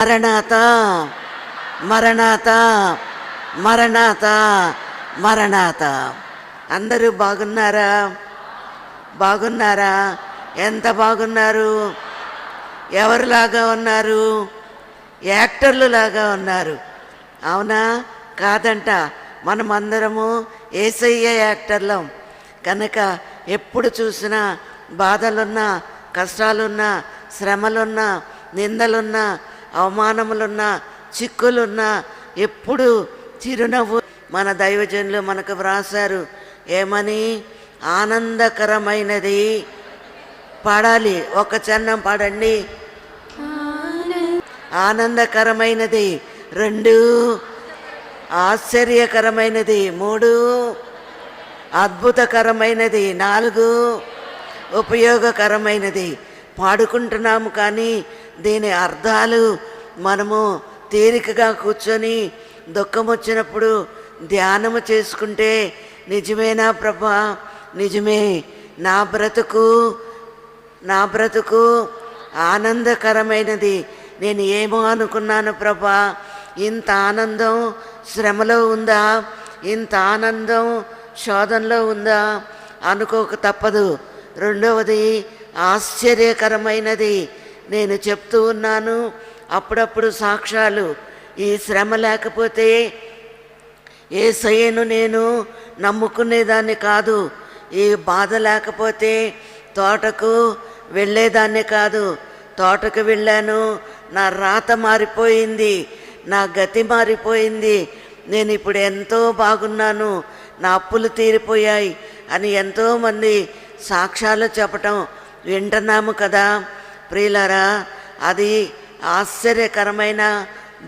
మరణాత మరణాత మరణాత మరణాత. అందరూ బాగున్నారా? బాగున్నారా? ఎంత బాగున్నారు? ఎవరిలాగా ఉన్నారు? యాక్టర్లు లాగా ఉన్నారు. అవునా? కాదంట. మనమందరము ఏసయ్య యాక్టర్లం. కనుక ఎప్పుడు చూసినా బాధలున్నా కష్టాలున్నా శ్రమలున్నా నిందలున్నా అవమానములున్నా చిక్కులున్నా ఎప్పుడు చిరునవ్వు మన దైవజనులు మనకు వ్రాసారు ఏమని? ఆనందకరమైనది. పాడాలి ఒక చన్నం పాడండి. ఆనందకరమైనది. రెండు ఆశ్చర్యకరమైనది. మూడు అద్భుతకరమైనది. నాలుగు ఉపయోగకరమైనది. పాడుకుంటున్నాము కానీ దీని అర్థాలు మనము తీరికగా కూర్చొని దుఃఖం వచ్చినప్పుడు ధ్యానము చేసుకుంటే నిజమేనా ప్రభా? నిజమే. నా బ్రతుకు నా బ్రతుకు ఆనందకరమైనది. నేను ఏమో అనుకున్నాను ప్రభా? ఇంత ఆనందం శ్రమలో ఉందా? ఇంత ఆనందం శోధనలో ఉందా? అనుకోక తప్పదు. రెండవది ఆశ్చర్యకరమైనది. నేను చెప్తూ ఉన్నాను. అప్పుడప్పుడు సాక్ష్యాలు. ఈ శ్రమ లేకపోతే ఏ సయ్యను నేను నమ్ముకునేదాన్ని కాదు. ఈ బాధ లేకపోతే తోటకు వెళ్ళేదాన్ని కాదు. తోటకు వెళ్ళాను. నా రాత మారిపోయింది. నా గతి మారిపోయింది. నేను ఇప్పుడు ఎంతో బాగున్నాను. నా అప్పులు తీరిపోయాయి అని ఎంతోమంది సాక్ష్యాలు చెప్పటం వింటున్నాము కదా. ప్రియులరా అది ఆశ్చర్యకరమైన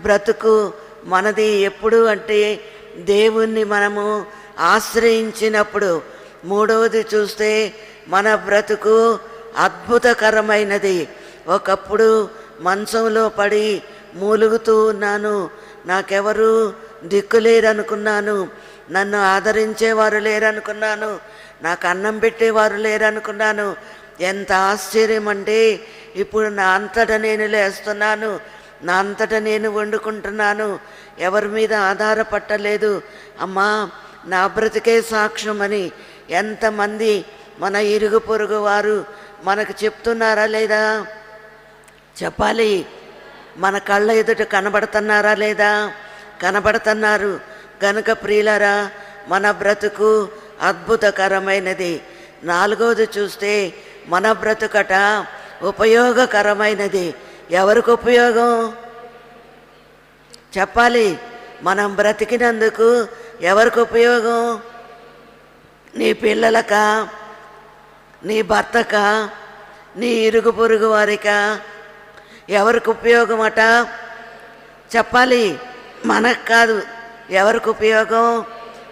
బ్రతుకు మనది. ఎప్పుడు అంటే దేవుణ్ణి మనము ఆశ్రయించినప్పుడు మూడవది చూస్తే మన బ్రతుకు అద్భుతకరమైనది. ఒకప్పుడు మంచంలో పడి మూలుగుతూ ఉన్నాను నాకెవరు దిక్కు లేరనుకున్నాను నన్ను ఆదరించేవారు లేరనుకున్నాను నాకు అన్నం పెట్టేవారు లేరనుకున్నాను. ఎంత ఆశ్చర్యం అంటే ఇప్పుడు నా అంతట నేను లేస్తున్నాను. నా అంతట నేను వండుకుంటున్నాను. ఎవరి మీద ఆధారపట్టలేదు. అమ్మా నా బ్రతికే సాక్ష్యమని ఎంతమంది మన ఇరుగు పొరుగు వారు మనకు చెప్తున్నారా లేదా? చెప్పాలి. మన కళ్ళ ఎదుట కనబడుతున్నారా లేదా? కనబడుతున్నారు. గనుక ప్రియులరా మన బ్రతుకు అద్భుతకరమైనది. నాలుగవది చూస్తే మన బ్రతుకట ఉపయోగకరమైనది. ఎవరికి ఉపయోగం? చెప్పాలి. మనం బ్రతికినందుకు ఎవరికి ఉపయోగం? నీ పిల్లలక? నీ భర్తక? నీ ఇరుగు పొరుగు వారికా? ఎవరికి ఉపయోగమట? చెప్పాలి. మనకు కాదు. ఎవరికి ఉపయోగం?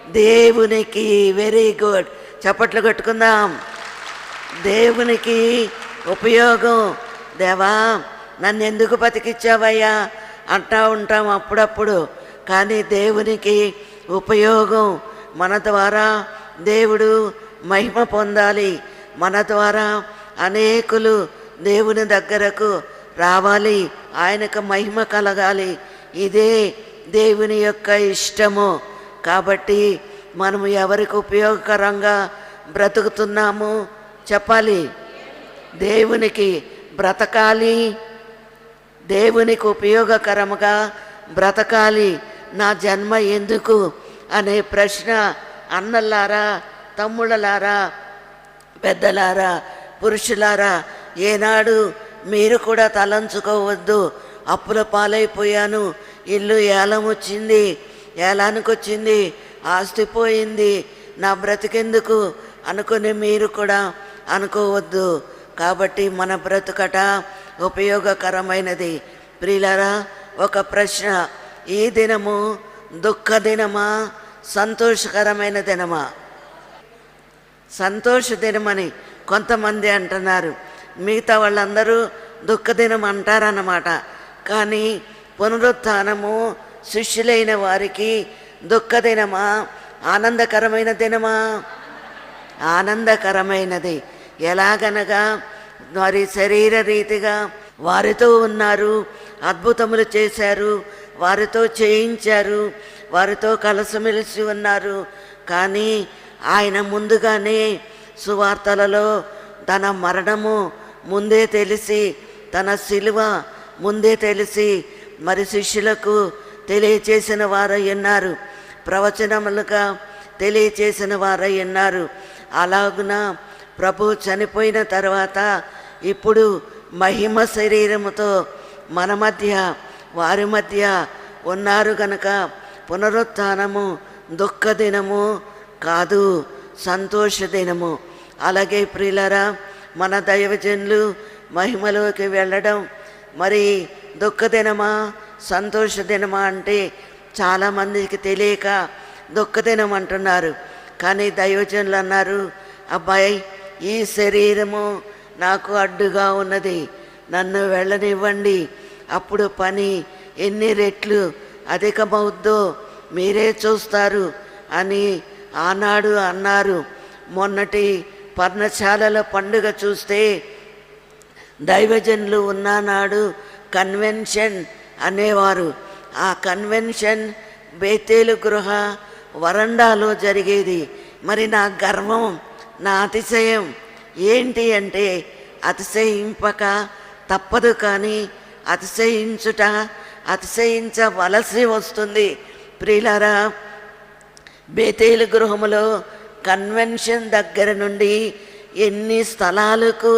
దేవునికి. Very good. చప్పట్లు కొట్టుకుందాం. దేవునికి ఉపయోగం. దేవా నన్ను ఎందుకు బతికిచ్చావయ్యా? అంటా ఉంటాం అప్పుడప్పుడు. కానీ దేవునికి ఉపయోగం మన ద్వారా దేవుడు మహిమ పొందాలి. మన ద్వారా అనేకులు దేవుని దగ్గరకు రావాలి. ఆయనకు మహిమ కలగాలి. ఇదే దేవుని యొక్క ఇష్టము. కాబట్టి మనము ఎవరికి ఉపయోగకరంగా బ్రతుకుతున్నాము? చెప్పాలి. దేవునికి బ్రతకాలి దేవునికి ఉపయోగకరముగా బ్రతకాలి. నా జన్మ ఎందుకు? అనే ప్రశ్న అన్నలారా తమ్ముళ్ళలారా పెద్దలారా పురుషులారా ఏనాడు మీరు కూడా తలంచుకోవద్దు. అప్పుల పాలైపోయాను. ఇల్లు ఏలం వచ్చింది ఏలానికి వచ్చింది ఆస్తి పోయింది నా బ్రతికెందుకు అనుకుని మీరు కూడా అనుకోవద్దు. కాబట్టి మన బ్రతుకట ఉపయోగకరమైనది. ప్రియులరా ఒక ప్రశ్న. ఈ దినము దుఃఖ దినమా సంతోషకరమైన దినమా? సంతోష దినమని కొంతమంది అంటున్నారు. మిగతా వాళ్ళందరూ దుఃఖదినం అంటారన్నమాట. కానీ పునరుత్థానము శిష్యులైన వారికి దుఃఖదినమా ఆనందకరమైన దినమా? ఆనందకరమైనది. ఎలాగనగా వారి శరీర రీతిగా వారితో ఉన్నారు అద్భుతములు చేశారు వారితో చేయించారు వారితో కలసమెలిసి ఉన్నారు. కానీ ఆయన ముందుగానే సువార్తలలో తన మరణము ముందే తెలిసి తన శిలువ ముందే తెలిసి మరి శిష్యులకు తెలియచేసిన వారై ఉన్నారు. ప్రవచనములుగా తెలియచేసిన వారై ఉన్నారు. అలాగున ప్రభు చనిపోయిన తర్వాత ఇప్పుడు మహిమ శరీరముతో మన మధ్య వారి మధ్య ఉన్నారు గనక పునరుత్థానము దుఃఖ దినము కాదు సంతోష దినము. అలాగే ప్రియులరా మన దైవజనులు మహిమలోకి వెళ్ళడం మరి దుఃఖ దినమా సంతోష దినమా అంటే చాలామందికి తెలియక దుఃఖ దినం అంటున్నారు కానీ దైవజనులు అన్నారు అబ్బాయి ఈ శరీరము నాకు అడ్డుగా ఉన్నది. నన్ను వెళ్ళనివ్వండి. అప్పుడు పని ఎన్ని రెట్లు అధికమవుద్దో మీరే చూస్తారు అని ఆనాడు అన్నారు. మొన్నటి పర్ణశాలల పండుగ చూస్తే దైవజనులు ఉన్నానాడు కన్వెన్షన్ అనేవారు. ఆ కన్వెన్షన్ బేతేలు గృహ వరండాలో జరిగేది. మరి నా గర్వం నా అతిశయం. ఏంటి అంటే అతిశయింపక తప్పదు కానీ అతిశయించుట అతిశయించవలసి వస్తుంది. ప్రియులారా బేతేలు గృహములో కన్వెన్షన్ దగ్గర నుండి ఎన్ని స్థలాలకు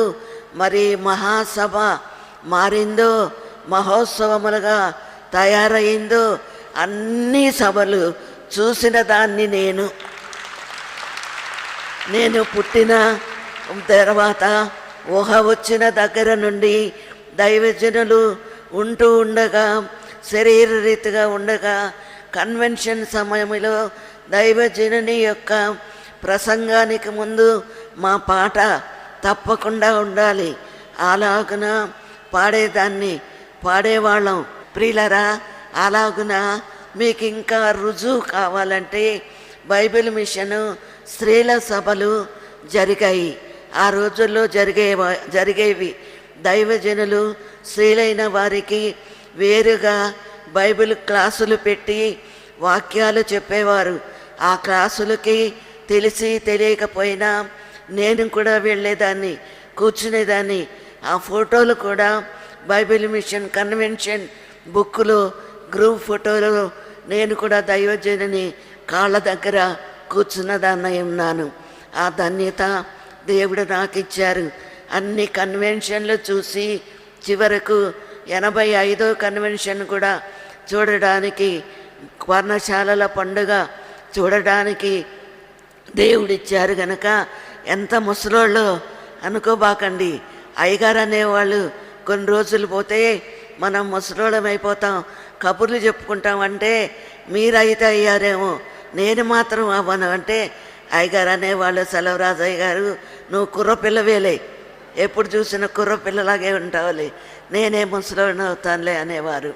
మరి మహాసభ మారిందో మహోత్సవములుగా తయారైందో అన్ని సభలు చూసిన దాన్ని నేను. నేను పుట్టిన తర్వాత ఊహ వచ్చిన దగ్గర నుండి దైవజనులు ఉంటూ ఉండగా శరీర రీతిగా ఉండగా కన్వెన్షన్ సమయంలో దైవజనుని యొక్క ప్రసంగానికి ముందు మా పాట తప్పకుండా ఉండాలి. అలాగున పాడేదాన్ని పాడేవాళ్ళం. ప్రియులరా అలాగున మీకు ఇంకా రుజువు కావాలంటే బైబిల్ మిషను స్త్రీల సభలు జరిగాయి. ఆ రోజుల్లో జరిగే జరిగేవి. దైవజనులు స్త్రీలైన వారికి వేరుగా బైబిల్ క్లాసులు పెట్టి వాక్యాలు చెప్పేవారు. ఆ క్లాసులకి తెలిసి తెలియకపోయినా నేను కూడా వెళ్ళేదాన్ని కూర్చునేదాన్ని. ఆ ఫోటోలు కూడా బైబిల్ మిషన్ కన్వెన్షన్ బుక్లో గ్రూప్ ఫోటోలు నేను కూడా దైవజనుని కాళ్ళ దగ్గర కూర్చున్నదాన్నై ఉన్నాను ఆ ధన్యత దేవుడు నాకు ఇచ్చారు అన్ని కన్వెన్షన్లు చూసి చివరకు ఎనభై ఐదో కన్వెన్షన్ కూడా చూడడానికి వర్ణశాలల పండుగ చూడడానికి దేవుడిచ్చారు గనక. ఎంత ముసలోళ్ళు అనుకోబాకండి. అయ్యగారు అనేవాళ్ళు కొన్ని రోజులు పోతే మనం ముసలోళ్ళమైపోతాం. అయిపోతాం కబుర్లు చెప్పుకుంటామంటే మీరైతే అయ్యారేమో. నేను మాత్రం అవ్వను. అంటే అయ్యగారు అనేవాళ్ళు సెలవరాజయ్య గారు నువ్వు కుర్ర పిల్లవేలే. ఎప్పుడు చూసిన కుర్ర పిల్లలాగే ఉంటావులే. నేనే ముసలోని అవుతానులే అనేవారు.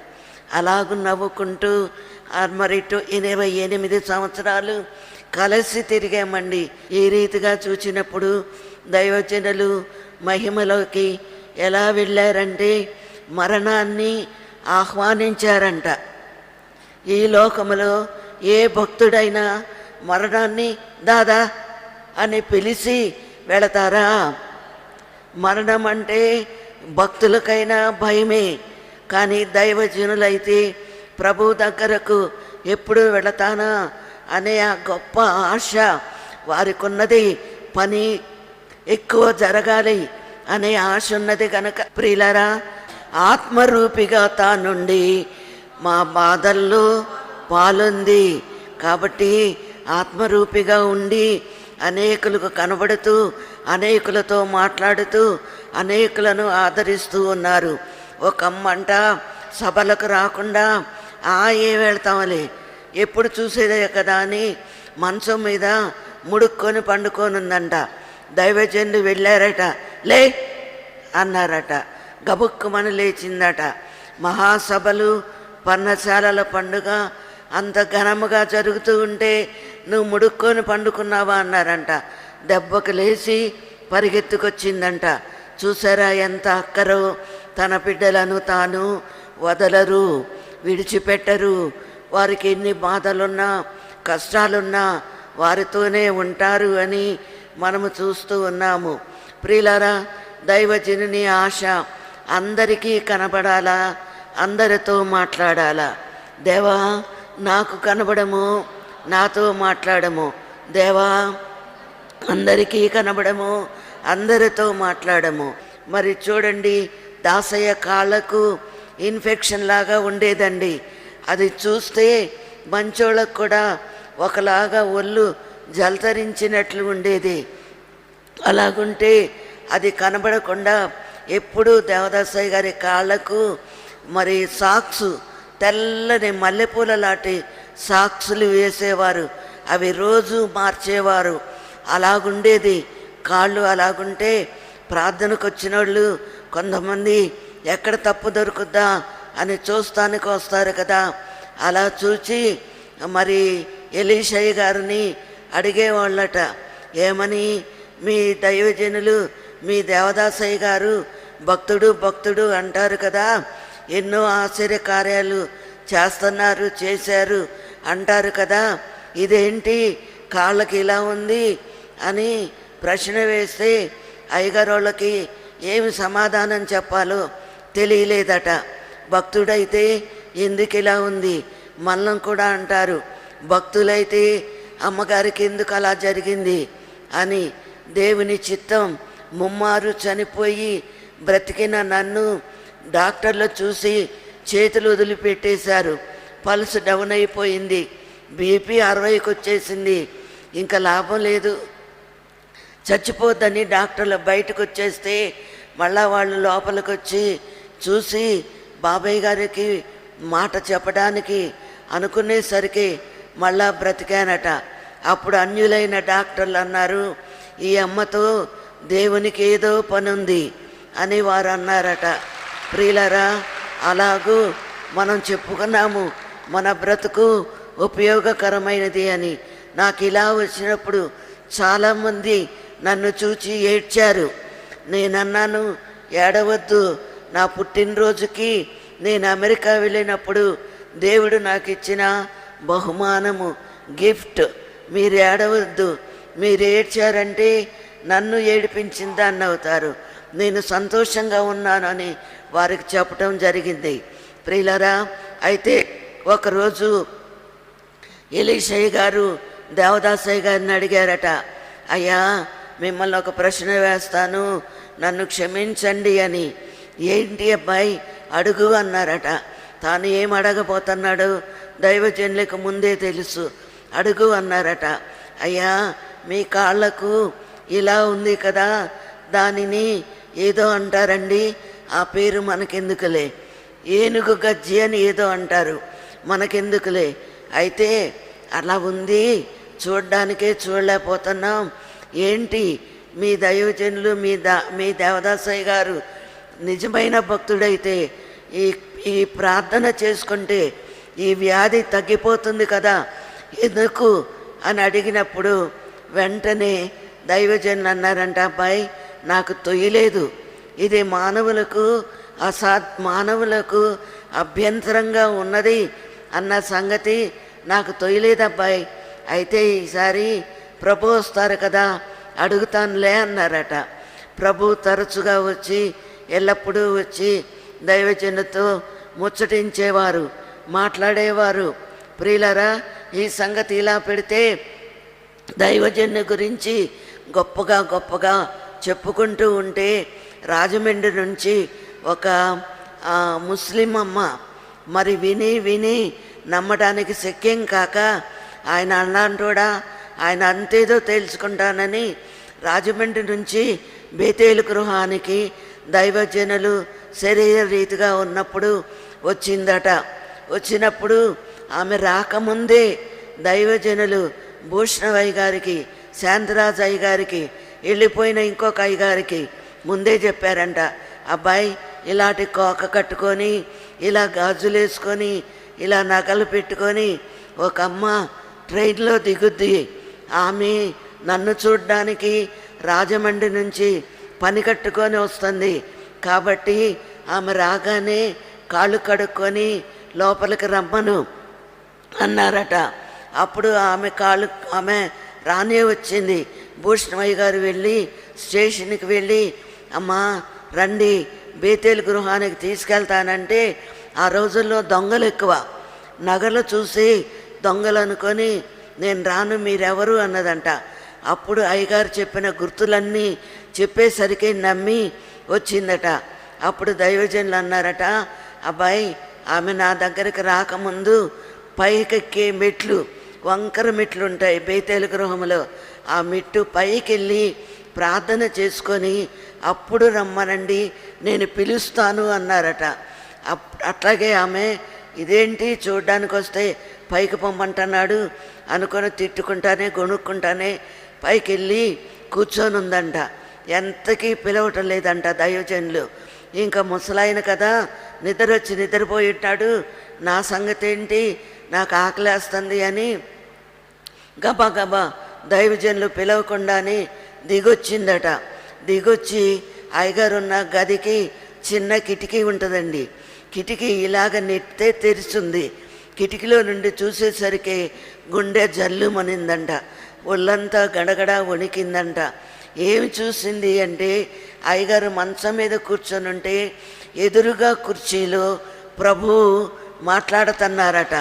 అలాగూ నవ్వుకుంటూ ఆ మరి ఇటు ఇరవై ఎనిమిది సంవత్సరాలు కలిసి తిరిగామండి. ఈ రీతిగా చూచినప్పుడు దైవజనులు మహిమలోకి ఎలా వెళ్ళారంటే మరణాన్ని ఆహ్వానించారంట. ఈ లోకములో ఏ భక్తుడైనా మరణాన్ని దాదా అని పిలిచి వెళతారా? మరణం అంటే భక్తులకైనా భయమే కానీ దైవజనులైతే ప్రభు దగ్గరకు ఎప్పుడు వెళతానా అనే ఆ గొప్ప ఆశ వారికి ఉన్నది పని ఎక్కువ జరగాలి అనే ఆశ ఉన్నది కనుక ప్రియులరా ఆత్మరూపిగా తానుండి మా బాధల్లో పాలుంది. కాబట్టి ఆత్మరూపిగా ఉండి అనేకులకు కనబడుతూ అనేకులతో మాట్లాడుతూ అనేకులను ఆదరిస్తూ ఉన్నారు. ఒక అమ్మంట సభలకు రాకుండా ఆ ఏ వెళ్తామలే ఎప్పుడు చూసేదే కదా అని మంచం మీద ముడుక్కొని పండుకొని ఉందంట దైవజనులు వెళ్ళారట. లే అన్నారట. గబుక్కుమని లేచిందట. మహాసభలు పర్ణశాలల పండుగ అంత ఘనముగా జరుగుతూ ఉంటే నువ్వు ముడుక్కొని పండుకున్నావా అన్నారంట. దెబ్బకు లేచి పరిగెత్తుకొచ్చిందంట. చూసారా ఎంత అక్కరో? తన బిడ్డలను తాను వదలరు విడిచిపెట్టరు. వారికి ఎన్ని బాధలున్నా కష్టాలున్నా వారితోనే ఉంటారు అని మనము చూస్తూ ఉన్నాము. ప్రియులారా దైవజనుని ఆశ అందరికీ కనబడాలా? అందరితో మాట్లాడాలా? దేవా నాకు కనబడము నాతో మాట్లాడము. దేవా అందరికీ కనబడము అందరితో మాట్లాడము. మరి చూడండి దాసయ్య కాళ్ళకు ఇన్ఫెక్షన్ లాగా ఉండేదండి. అది చూస్తే మంచోళ్ళకు కూడా ఒకలాగా ఒళ్ళు జలతరించినట్లు ఉండేది. అలాగుంటే అది కనబడకుండా ఎప్పుడూ దేవదాసయ్య గారి కాళ్ళకు మరి సాక్సు తెల్లని మల్లెపూల లాంటి సాక్సులు వేసేవారు. అవి రోజు మార్చేవారు. అలాగుండేది. కాళ్ళు అలాగుంటే ప్రార్థనకు వచ్చిన వాళ్ళు కొంతమంది ఎక్కడ తప్పు దొరుకుద్దా అని చూస్తానికి వస్తారు కదా. అలా చూచి మరి ఎలీషయ్య గారిని అడిగేవాళ్ళట ఏమని? మీ దైవజనులు మీ దేవదాసయ్య గారు భక్తుడు భక్తుడు అంటారు కదా. ఎన్నో ఆశ్చర్య కార్యాలు చేస్తున్నారు చేశారు. అంటారు కదా ఇదేంటి? కాళ్ళకి ఇలా ఉంది? అని ప్రశ్న వేస్తే అయ్యగారోళ్ళకి ఏమి సమాధానం చెప్పాలో తెలియలేదట. భక్తుడైతే ఎందుకు ఇలా ఉంది? మల్లం కూడా అంటారు. భక్తులైతే అమ్మగారికి ఎందుకు అలా జరిగింది? అని దేవుని చిత్తం ముమ్మారు చనిపోయి బ్రతికిన నన్ను డాక్టర్లు చూసి చేతులు వదిలిపెట్టేశారు. పల్స్ డౌన్ అయిపోయింది. బీపీ అరవైకి వచ్చేసింది. ఇంకా లాభం లేదు. చచ్చిపోద్దని డాక్టర్లు బయటకు వచ్చేస్తే మళ్ళా వాళ్ళు లోపలికి వచ్చి చూసి బాబాయ్ గారికి మాట చెప్పడానికి అనుకునేసరికి మళ్ళా బ్రతికానట. అప్పుడు అన్యులైన డాక్టర్లు అన్నారు ఈ అమ్మతో దేవునికి ఏదో పనుంది అని వారు అన్నారట. ప్రియులరా అలాగూ మనం చెప్పుకున్నాము మన బ్రతుకు ఉపయోగకరమైనది అని. నాకు ఇలా వచ్చినప్పుడు చాలామంది నన్ను చూచి ఏడ్చారు. నేనన్నాను ఏడవద్దు నా పుట్టినరోజుకి నేను అమెరికా వెళ్ళినప్పుడు దేవుడు నాకు ఇచ్చిన బహుమానము గిఫ్ట్. మీరు ఏడవద్దు మీరు ఏడ్చారంటే నన్ను ఏడిపించిన అన్నవుతారు అవుతారు. నేను సంతోషంగా ఉన్నాను అని వారికి చెప్పటం జరిగింది. ప్రియులరా అయితే ఒకరోజు ఎలీషయ్య గారు దేవదాసయ్య గారిని అడిగారట అయ్యా మిమ్మల్ని ఒక ప్రశ్న వేస్తాను నన్ను క్షమించండి అని. ఏంటి అబ్బాయి అడుగు అన్నారట. తాను ఏం అడగబోతున్నాడు దైవజనులకు ముందే తెలుసు అడుగు అన్నారట. అయ్యా మీ కాళ్ళకు ఇలా ఉంది కదా దానిని ఏదో అంటారండి ఆ పేరు మనకెందుకులే? ఏనుగు గజ్జి అని ఏదో అంటారు. మనకెందుకులే? అయితే అలా ఉంది. చూడ్డానికే చూడలేకపోతున్నాం. ఏంటి? మీ దైవజనులు మీ దా మీ దేవదాసయ్య గారు నిజమైన భక్తుడైతే ఈ ఈ ప్రార్థన చేసుకుంటే ఈ వ్యాధి తగ్గిపోతుంది కదా? ఎందుకు? అని అడిగినప్పుడు వెంటనే దైవజనులు అన్నారంట అబ్బాయి నాకు తొయ్యలేదు. ఇది మానవులకు అసా మానవులకు అభ్యంతరంగా ఉన్నది అన్న సంగతి నాకు తొయ్యలేదు అయితే ఈసారి ప్రభు వస్తారు కదా అడుగుతానులే అన్నారట. ప్రభు తరచుగా వచ్చి ఎల్లప్పుడూ వచ్చి దైవజనుతో ముచ్చటించేవారు మాట్లాడేవారు. ప్రియులరా ఈ సంగతి ఇలా పెడితే దైవజన్య గురించి గొప్పగా గొప్పగా చెప్పుకుంటూ ఉంటే రాజమండ్రి నుంచి ఒక ముస్లిం అమ్మ మరి విని విని నమ్మడానికి శక్యం కాక ఆయన అన్నాంటోడా ఆయన అంతేదో తేల్చుకుంటానని రాజమండ్రి నుంచి బేతేలు గృహానికి దైవజనులు శరీర రీతిగా ఉన్నప్పుడు వచ్చిందట. వచ్చినప్పుడు ఆమె రాకముందే దైవజనులు భూషణవయ్య గారికి శాంతరాజ్ అయ్య గారికి వెళ్ళిపోయిన ఇంకొక అయ్య గారికి ముందే చెప్పారంట అబ్బాయి ఇలాంటి కోక కట్టుకొని ఇలా గాజులు వేసుకొని ఇలా నగలు పెట్టుకొని ఒక అమ్మ ట్రైన్లో దిగుద్ది. ఆమె నన్ను చూడ్డానికి రాజమండ్రి నుంచి పని కట్టుకొని వస్తుంది. కాబట్టి ఆమె రాగానే కాళ్ళు కడుక్కొని లోపలికి రమ్మను అన్నారట. అప్పుడు ఆమె కాళ్ళు ఆమె రానే వచ్చింది. భూషణమయ్య గారు వెళ్ళి స్టేషన్కి వెళ్ళి అమ్మా రండి బేతేలు గృహానికి తీసుకెళ్తానంటే ఆ రోజుల్లో దొంగలు ఎక్కువ. నగలు చూసి దొంగలు అనుకొని నేను రాను మీరెవరు అన్నదంట. అప్పుడు అయ్యగారు చెప్పిన గుర్తులన్నీ చెప్పేసరికి నమ్మి వచ్చిందట. అప్పుడు దైవజనులు అన్నారట అబ్బాయి ఆమె నా దగ్గరికి రాకముందు పైకెక్కే మెట్లు వంకర మెట్లు ఉంటాయి బేతేలు గృహంలో ఆ మెట్టు పైకి వెళ్ళి ప్రార్థన చేసుకొని అప్పుడు రమ్మనండి నేను పిలుస్తాను అన్నారట. అప్ అట్లాగే ఆమె ఇదేంటి చూడ్డానికి వస్తే పైకి పొమ్మంటున్నాడు అనుకొని తిట్టుకుంటానే కొనుక్కుంటానే పైకి వెళ్ళి కూర్చొని ఉందంట ఎంతకీ పిలవటం లేదంట దైవజనులు. ఇంకా ముసలాయన కదా నిద్ర వచ్చి నిద్రపోయిట్టాడు నా సంగతి ఏంటి నాకు ఆకలేస్తుంది అని గబా గబా దైవజనులు పిలవకుండానే దిగొచ్చిందట. దిగొచ్చి అయ్యగారున్న గదికి చిన్న కిటికీ ఉంటుందండి. కిటికీ ఇలాగ నెట్టితే తెరిచింది కిటికీలో నుండి చూసేసరికి గుండె జల్లుమనిందంట. ఒళ్ళంతా గడగడ వణికిందంట. ఏమి చూసింది అంటే అయ్యగారు మంచం మీద కూర్చొని ఉంటే ఎదురుగా కుర్చీలో ప్రభు మాట్లాడుతున్నారట.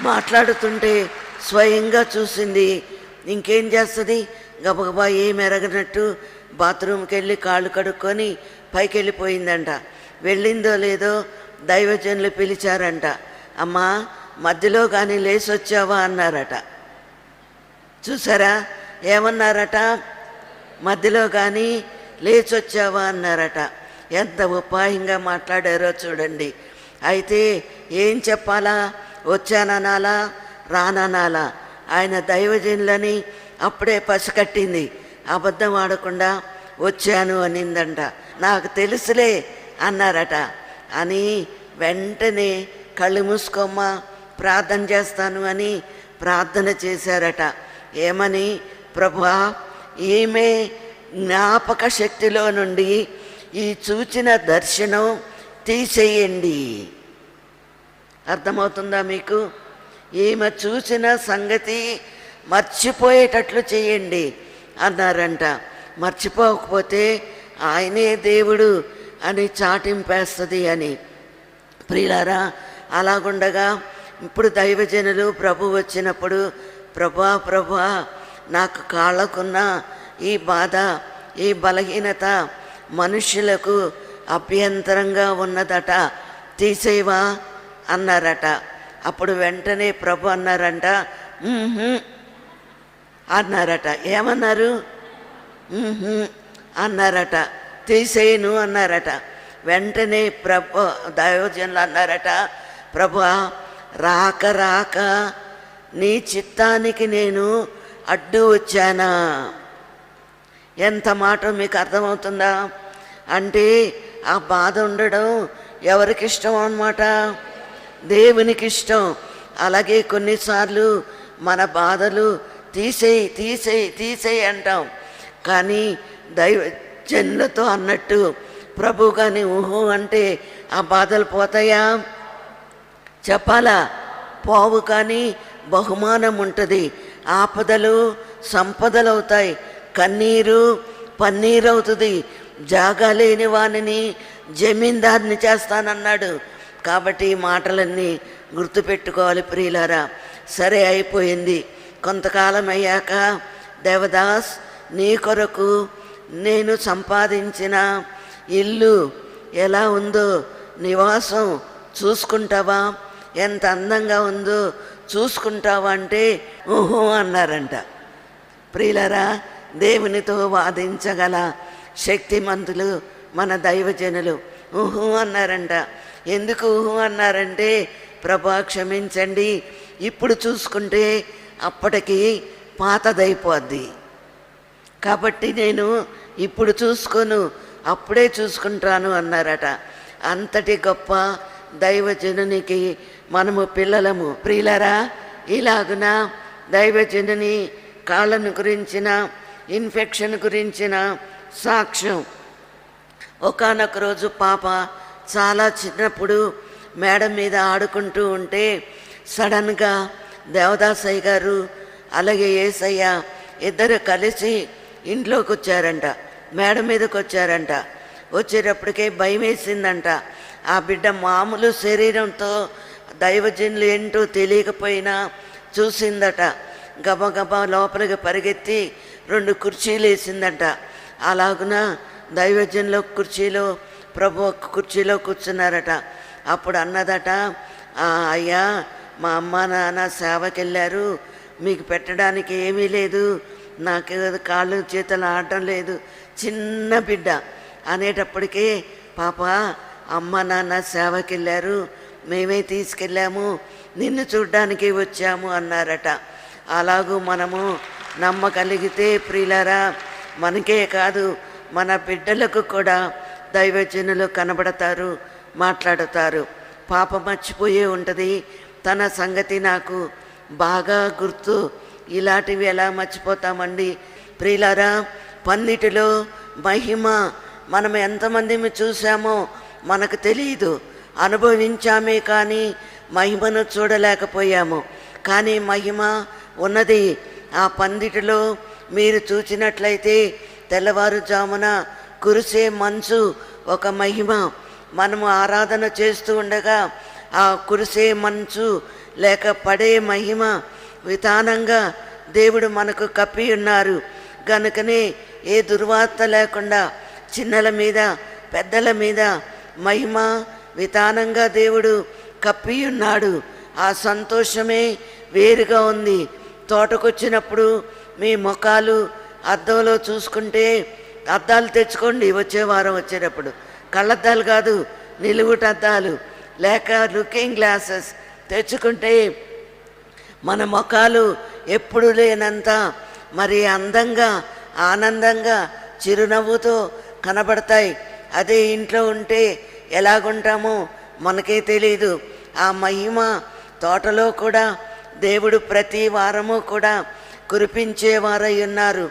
మాట్లాడుతుంటే స్వయంగా చూసింది ఇంకేం చేస్తుంది? గబగబా ఏం ఎరగనట్టు బాత్రూమ్కి వెళ్ళి కాళ్ళు కడుక్కొని పైకి వెళ్ళిపోయిందంట వెళ్ళిందో లేదో దైవజనులు పిలిచారంట. అమ్మా మధ్యలో కానీ లేచి వచ్చావా అన్నారట. చూసారా? ఏమన్నారట? మధ్యలో కానీ లేచి వచ్చావా అన్నారట. ఎంత ఉపాయంగా మాట్లాడారో చూడండి. అయితే ఏం చెప్పాలా? వచ్చాననాలా? రాననాలా? ఆయన దైవజనులని అప్పుడే పసికట్టింది అబద్ధం ఆడకుండా వచ్చాను అనిందంట. నాకు తెలుసులే అన్నారట. అని వెంటనే కళ్ళు మూసుకోమ్మా ప్రార్థన చేస్తాను అని ప్రార్థన చేశారట. ఏమని? ప్రభా ఈమె జ్ఞాపక శక్తిలో నుండి ఈ చూచిన దర్శనం తీసేయండి. అర్థమవుతుందా మీకు? ఈమె చూసిన సంగతి మర్చిపోయేటట్లు చేయండి అన్నారంట. మర్చిపోకపోతే ఆయనే దేవుడు అని చాటింపేస్తుంది అని. ప్రియులారా అలాగుండగా ఇప్పుడు దైవజనులు ప్రభు వచ్చినప్పుడు ప్రభా ప్రభా నాకు కాళ్ళకున్న ఈ బాధ ఈ బలహీనత మనుష్యులకు అభ్యంతరంగా ఉన్నదట తీసేవా అన్నారట. అప్పుడు వెంటనే ప్రభు అన్నారంట అన్నారట. ఏమన్నారు? అన్నారట. తీసేయను అన్నారట. వెంటనే ప్రభు దైవజనులు అన్నారట ప్రభు రాక రాక నీ చిత్తానికి నేను అడ్డు వచ్చానా? ఎంత మాట మీకు అర్థమవుతుందా? అంటే ఆ బాధ ఉండడం ఎవరికి ఇష్టం అనమాట దేవునికి ఇష్టం. అలాగే కొన్నిసార్లు మన బాధలు తీసేయి తీసేయి తీసేయి అంటాం. కానీ దైవ జనులతో అన్నట్టు ప్రభు కానీ ఊహు అంటే ఆ బాధలు పోతాయా? చెప్పాలా? పోవు కానీ బహుమానం ఉంటుంది. ఆపదలు సంపదలు అవుతాయి కన్నీరు పన్నీరు అవుతుంది జాగా లేని వానిని జమీందారిని చేస్తానన్నాడు. కాబట్టి ఈ మాటలన్నీ గుర్తుపెట్టుకోవాలి ప్రియులారా. సరే అయిపోయింది. కొంతకాలం అయ్యాక దేవదాస్ నీ కొరకు నేను సంపాదించిన ఇల్లు ఎలా ఉందో నివాసం చూసుకుంటావా? ఎంత అందంగా ఉందో చూసుకుంటావా అంటే ఊహో అన్నారంట. ప్రియులరా దేవునితో వాదించగల శక్తిమంతులు మన దైవజనులు. ఊహు అన్నారంట. ఎందుకు ఊహు అన్నారంటే ప్రభా క్షమించండి. ఇప్పుడు చూసుకుంటే అప్పటికి పాతదైపోద్ది. కాబట్టి నేను ఇప్పుడు చూసుకోను అప్పుడే చూసుకుంటాను అన్నారట. అంతటి గొప్ప దైవజనునికి మనము పిల్లలము. ప్రియులరా ఇలాగున దైవజనుని కాళ్ళను గురించిన ఇన్ఫెక్షన్ గురించిన సాక్ష్యం. ఒకనొక రోజు పాప చాలా చిన్నప్పుడు మేడ మీద ఆడుకుంటూ ఉంటే సడన్గా దేవదాసయ్య గారు అలాగే ఏసయ్య ఇద్దరు కలిసి ఇంట్లోకి వచ్చారంట మేడ మీదకి వచ్చారంట వచ్చేటప్పటికే భయం వేసిందంట ఆ బిడ్డ మామూలు శరీరంతో దైవజనులు ఏంటో తెలియకపోయినా చూసిందట. గబగబా లోపలికి పరిగెత్తి రెండు కుర్చీలు వేసిందట. అలాగున దైవజనులు కుర్చీలో ప్రభు కుర్చీలో కూర్చున్నారట. అప్పుడు అన్నదట అయ్యా మా అమ్మ నాన్న సేవకెళ్ళారు. మీకు పెట్టడానికి ఏమీ లేదు. నాకు కాళ్ళు చేతులు ఆడటం లేదు. చిన్న బిడ్డ అనేటప్పటికీ పాప అమ్మ నాన్న సేవకెళ్ళారు. మేమే తీసుకెళ్ళాము. నిన్ను చూడ్డానికి వచ్చాము అన్నారట. అలాగూ మనము నమ్మగలిగితే ప్రియులరా మనకే కాదు మన బిడ్డలకు కూడా దైవజనులు కనబడతారు మాట్లాడతారు. పాప మర్చిపోయే ఉంటుంది. తన సంగతి నాకు బాగా గుర్తు. ఇలాంటివి ఎలా మర్చిపోతామండి? ప్రియులారా పన్నిటిలో మహిమ మనం ఎంతమంది చూసామో మనకు తెలియదు అనుభవించామే కానీ మహిమను చూడలేకపోయాము. కానీ మహిమ ఉన్నది. ఆ పందిటిలో మీరు చూచినట్లయితే తెల్లవారుజామున కురిసే మంచు ఒక మహిమ. మనము ఆరాధన చేస్తూ ఉండగా ఆ కురిసే మంచు లేక పడే మహిమ విధానంగా దేవుడు మనకు కప్పి ఉన్నారు. గనుకనే ఏ దుర్వార్త లేకుండా చిన్నల మీద పెద్దల మీద మహిమ విధానంగా దేవుడు కప్పి ఉన్నాడు. ఆ సంతోషమే వేరుగా ఉంది. తోటకొచ్చినప్పుడు మీ ముఖాలు అద్దంలో చూసుకుంటే అద్దాలు తెచ్చుకోండి. వచ్చే వారం వచ్చేటప్పుడు కళ్ళద్దాలు కాదు నిలువుట అద్దాలు లేక లుకింగ్ గ్లాసెస్ తెచ్చుకుంటే మన ముఖాలు ఎప్పుడు లేనంత మరి అందంగా ఆనందంగా చిరునవ్వుతో కనబడతాయి. అదే ఇంట్లో ఉంటే ఎలాగుంటామో మనకే తెలియదు ఆ మహిమ తోటలో కూడా దేవుడు ప్రతి వారము కూడా కురిపించేవారై ఉన్నారు.